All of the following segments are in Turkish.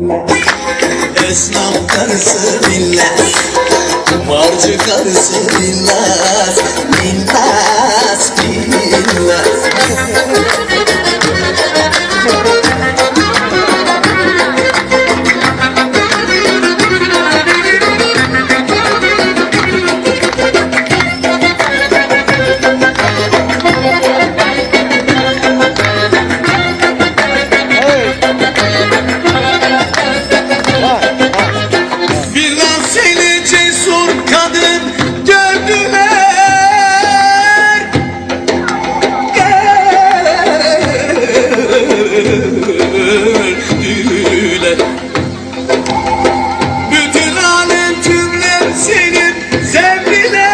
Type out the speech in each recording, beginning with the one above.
Esnaf karısı bilmez Kumarcı karısı bilmez Bilmez, bilmez Bütün alem cümlem senin sevdiler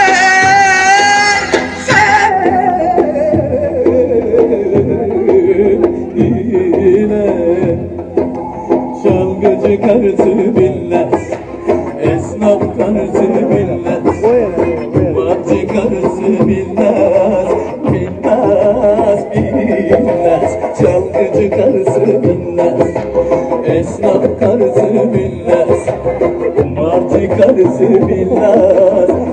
Sevdiler Çalgıcı karısı bilmez Esnaf karısı bilmez. Batı karısı bilmez Bilmez, bilmez karısı bilmez Batı karısı Bilmez,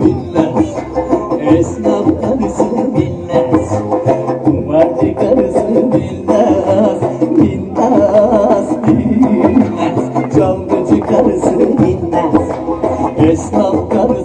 bilmez. Esnaf karısı bilmez. Kumarcı karısı bilmez. Bilmez, bilmez. Çalgıcı Esnaf karısı